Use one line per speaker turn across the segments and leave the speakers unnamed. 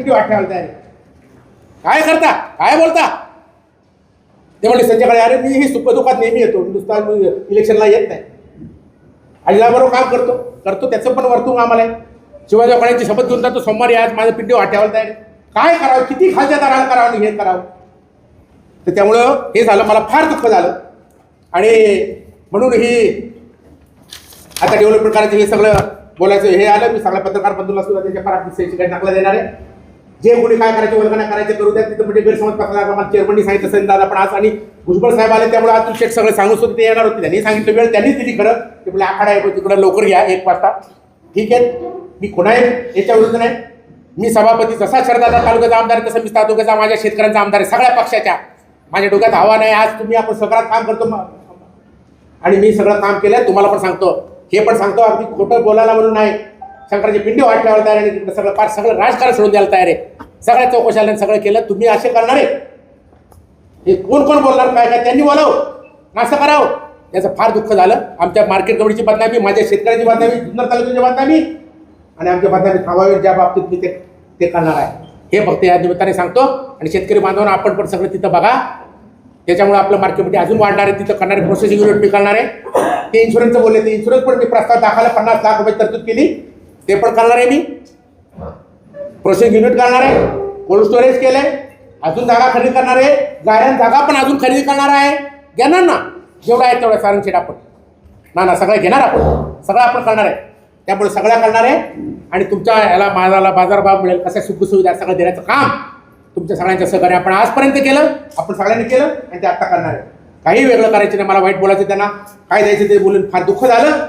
पिटी वाटायला तयार आहे. काय करता? काय बोलता? ते म्हणले त्यांच्याकडे अरे मी ही सुख दुखात नेहमी येतो. हिंदुस्थान इलेक्शनला येत नाही. आणि काम करतो. करतो त्याचं पण वर्तुंग आम्हाला आहे. शिवाजी फळ्यांची शपथ घेऊन जातो. सोमवारी आज माझं पिंडी वाट्यावर तयार आहे. काय करावं? किती खालच्या दराला करावं आणि हे करावं? तर त्यामुळं हे झालं. मला फार दुःख झालं. आणि म्हणून ही आता डेव्हलपमेंट करायचं हे सगळं बोलायचं. हे आलं. मी सगळ्या पत्रकार बंधूला सुद्धा त्याच्या फार विषयाची काही टाकला देणार आहे. जे कोणी काय करायचे वल्गना करायचे करू द्या. तिथं म्हणजे गैरसमज पत्रकार मला चेअरमननी सांगितलं असेल दादा पण आज आणि भुजबळ साहेब आले त्यामुळे आज शेख सगळं सांगून सुद्धा ते येणार होते. त्यांनी सांगितलं वेळ त्यांनीच दिली खरं. ते म्हणजे आखाडा आहे तिकडं लवकर घ्या एक वाजता. ठीक आहे. मी कोणाही याच्या विरुद्ध नाही. मी सभापती जसा शरदादा तालुक्याचा आमदार तसं मी तालुक्याचा माझ्या शेतकऱ्यांचा आमदार आहे सगळ्या पक्षाच्या. माझ्या डोक्यात हवा नाही आज तुम्ही आपण सगळं काम करतो. आणि मी सगळं काम केलं तुम्हाला पण सांगतो. हे पण सांगतो अगदी खोटं बोलायला म्हणून नाही. शंकराची पिंडी वाट लावायला तयार आहे. आणि सगळं पार सगळं राजकारण सोडून द्यायला तयार आहे. सगळ्या चौकशाला सगळं केलं. तुम्ही असे करणार आहे. हे कोण कोण बोलणार? काय काय? त्यांनी बोलाव. असं करावं. याचं फार दुःख झालं. आमच्या मार्केट कमिटीची बदनामी माझ्या शेतकऱ्याची बदनामी जुन्नर तालुक्याची बदनामी आणि आमच्या बदनामी थांबावी ज्या बाबतीत मी ते ते करणार आहे. हे फक्त या निमित्ताने सांगतो. आणि शेतकरी बांधवांना आपण पण सगळं तिथं बघा. त्याच्यामुळे आपलं मार्केटमध्ये अजून वाढणार आहे. तिथं करणारे प्रोसेसिंग युनिट मी करणार आहे. ते इन्शुरन्सचं बोलले ते इन्शुरन्स पण मी प्रस्ताव दाखवायला पन्नास लाख रुपये तरतूद केली. ते पण करणार आहे मी? प्रोसेसिंग युनिट करणार आहे? कोल्ड स्टोरेज केलंय? अजून जागा खरेदी करणार आहे? गायन जागा पण अजून खरेदी करणार आहे? घेणार ना? जेवढा आहे तेवढा शेट आपण. ना ना सगळं घेणार आपण. सगळं आपण करणार आहे. त्यामुळे सगळ्या करणार आहे. आणि तुमच्या याला माझाला बाजारभाव मिळेल कशा सुखसुविधा सगळं देण्याचं काम तुमच्या सगळ्यांच्या सहकार्य आपण आजपर्यंत केलं. आपण सगळ्यांनी केलं आणि ते आता करणार आहे. काही वेगळं करायचं नाही. मला वाईट बोलायचं त्यांना. काय द्यायचं ते बोलून फार दुःख झालं.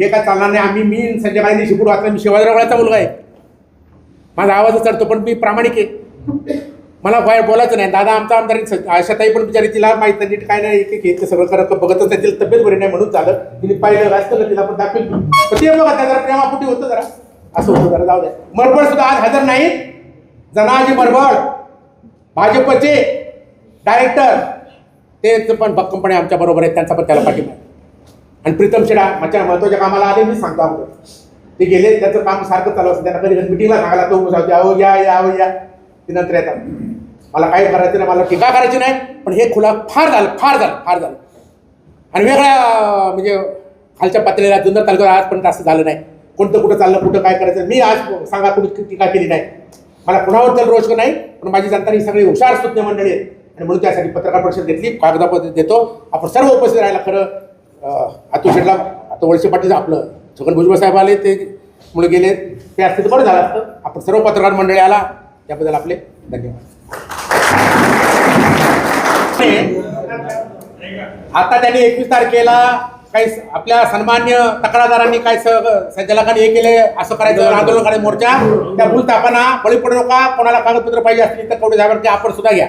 हे काय चालणार नाही? आम्ही मी संजय गांधी शिपूर वाचला मी शिवाजीरावळाचा मुलगा आहे. माझा आवाज चढतो पण मी प्रामाणिक आहे. मला बाहेर बोलायचं नाही. दादा आमचा आमदार आशाताई पण बिचारी तिला माहीत नाही. नीट काय नाही एक एक घेतलं सगळं करत बघतच नाही. तिला तब्येत बरी नाही म्हणून झालं. तिने पाहिलं वाचलं तिला पण दाखवेल. पण ते बघा त्या जरा प्रेमापुटी होतं जरा. असं होतं जरा. जाऊ द्या मरबळ सुद्धा आज हजर नाहीत. जनाजी मरबळ. भाजपचे डायरेक्टर ते पण कंपनी आमच्या बरोबर आहेत. त्यांचा पण त्याला पाठिंबा आहे. आणि प्रीतम शेडा माझ्या महत्त्वाच्या कामाला आले मी सांगतो अगोदर ते गेले त्याचं काम सारखं चालू असतं. त्यांना कधी कधी मिटिंगला सांगायला तो सांगतो अहो या या अहो या. ते नंतर येतात. मला काय करायचं नाही मला टीका करायची नाही पण हे खुला फार झालं फार झालं फार झालं. आणि वेगळ्या म्हणजे खालच्या पातळीला जुन्नर तालुक्यात आजपर्यंत असं झालं नाही. कोणतं कुठं चाललं कुठं काय करायचं मी आज सांगा कुणी टीका केली नाही. मला कुणावर तर रोष नाही पण माझी जनता ही सगळी हुशार सुज्ञ मंडळी आहेत. आणि म्हणून त्यासाठी पत्रकार परिषद घेतली कागदापत्र देतो. आपण सर्व उपस्थित राहायला खरं आतू शेटला आता वळसे पाटील आपलं छगन भुजबळ साहेब आले ते मुळे गेले ते असते तर बरं झालं असतं. आपण सर्व पत्रकार मंडळी आला त्याबद्दल आपले धन्यवाद. आता त्यांनी एकवीस तारखेला काही आपल्या सन्मान्य तक्रारदारांनी काय संचालकांनी हे केले असं करायचं आंदोलन करायचं मोर्चा त्या भूल तापांना बळी पडू नका कोणाला कागदपत्र पाहिजे असतील तर कवडे साहेबांचे आपण सुद्धा घ्या.